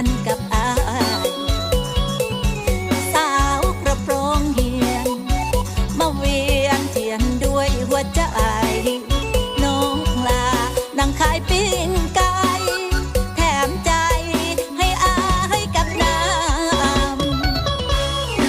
อนกับอาสาวกระโปรงเฮียน มาเวียนเทียนด้วยหัวใจน้องลานางขายปิ้งไก่